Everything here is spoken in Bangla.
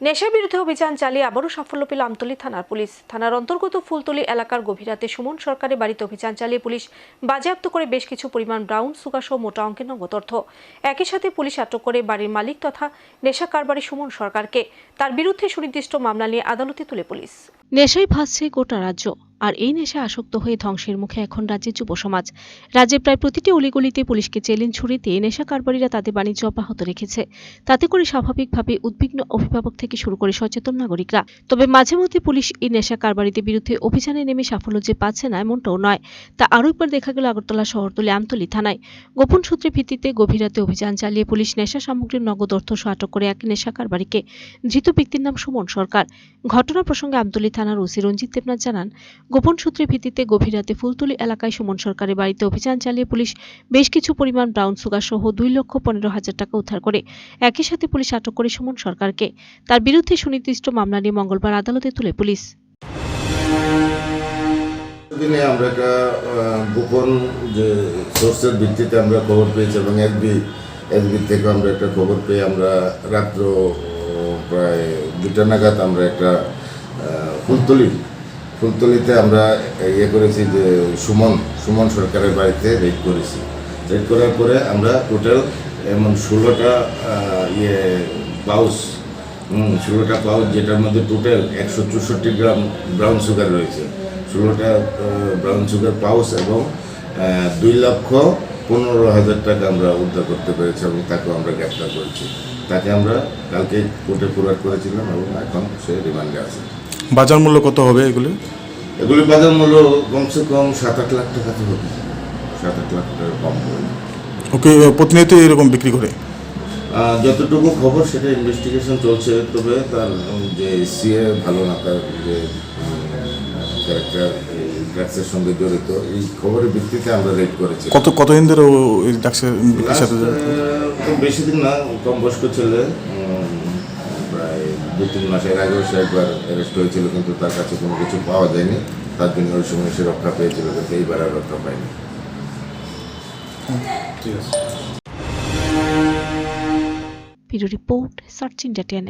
নেশার বিরুদ্ধে অভিযান চালিয়ে আবারও সাফল্য পেল আমতলি থানার পুলিশ। থানার অন্তর্গত ফুলতলি এলাকার গভীরাতে সুমন সরকারের বাড়িতে অভিযান চালিয়ে পুলিশ বাজেয়াপ্ত করে বেশ কিছু পরিমাণ ব্রাউন সুগার সহ মোটা অঙ্কের নগদ অর্থ একই সাথে পুলিশ আটক করে বাড়ির মালিক তথা নেশা কারবারি সুমন সরকারকে। তার বিরুদ্ধে সুনির্দিষ্ট মামলা নিয়ে আদালতে তুলে পুলিশ। নেশাই ভাসছে গোটা রাজ্য। আর এই নেশা আসক্ত হয়ে ধ্বংসের মুখে এখন রাজ্যের যুব সমাজ। রাজ্যের প্রায় প্রতিটি অলিগলিতে পুলিশকে চ্যালেঞ্জ ছুড়ে দিয়ে নেশা কারবারিরা তাদের বাণিজ্য অব্যাহত রেখেছে। তাতে করে স্বাভাবিকভাবে উদ্বিগ্ন অভিভাবক থেকে শুরু করে সচেতন নাগরিকরা। তবে মাঝে মধ্যে পুলিশ এই নেশা কারবারিদের বিরুদ্ধে অভিযানে নেমে সাফল্য যে পাচ্ছে না এমনটাও নয়, তা আরও একবার দেখা গেল আগরতলা শহরতলি আমতলী থানায়। গোপন সূত্রে ভিত্তিতে গভীর রাতে অভিযান চালিয়ে পুলিশ নেশা সামগ্রীর নগদ অর্থ আটক করে এক নেশা কারবারিকে। ধৃত ব্যক্তির নাম সুমন সরকার। ঘটনা প্রসঙ্গে আমতলী থানার ওসি রঞ্জিত দেবনাথ জানান গোপন সূত্রের ভিত্তিতে গভীর রাতে ফুলতলি এলাকায় সুমন সরকারের বাড়িতে অভিযান চালিয়ে পুলিশ বেশ কিছু পরিমাণ ব্রাউন সুগার সহ দুই লক্ষ পনেরো হাজার টাকা উদ্ধার করে। একই সাথে পুলিশ আটক করে সুমন সরকারকে। তার বিরুদ্ধে সুনির্দিষ্ট মামলা নিয়ে মঙ্গলবার আদালতে তুলে পুলিশ। দিনে আমরা একটা গোপন যে সোর্সের ভিত্তিতে আমরা খবর পেয়েছি এবং এসবি এসবি থেকে আমরা একটা খবর পেয়ে আমরা রাত্র প্রায় দুটা নাগাদ আমরা একটা ফুলতলি ফুলতলিতে আমরা ইয়ে করেছি যে সুমন সুমন সরকারের বাড়িতে রেড করেছি। রেড করার পরে আমরা টোটাল এমন ষোলোটা ইয়ে পাউস ষোলোটা পাউচ যেটার মধ্যে টোটাল একশো চৌষট্টি গ্রাম ব্রাউন সুগার রয়েছে। ষোলোটা ব্রাউন সুগার পাউচ এবং দুই লক্ষ পনেরো হাজার টাকা আমরা উদ্ধার করতে পেরেছি এবং তাকেও আমরা গ্রেপ্তার করেছি। তাকে আমরা কালকে কোর্টে ফরওয়ার্ড করেছিলাম এবং এখন সে রিমান্ডে আছে। বাজার মূল্য কত হবে এগুলি? এগুলি বাজার মূল্য কমসে কম সাত আট লাখ টাকা হবে। সাত আট লাখ টাকা কম হবে। ওকে প্রতিনিয়ত এরকম বিক্রি করে? যতটুকু খবর সেটা ইনভেস্টিগেশন চলছে তবে তার যে সিএ ভালো না তার যে ক্যারেক্টার ড্রাগসের সঙ্গে জড়িত এই খবরের ভিত্তিতে আমরা রেড করেছি। কত কতদিন ধরে ও এই ডাক্সের সাথে বেশি দিন না কম বয়স্ক ছেলে দু তিন মাসের আগেও সে একবার অ্যারেস্ট হয়েছিল কিন্তু তার কাছে কোনো কিছু পাওয়া যায়নি। তার জন্য ওই সময় সে রক্ষা পেয়েছিল কিন্তু এইবার আর রক্ষা পায়নি। Bureau report search India ten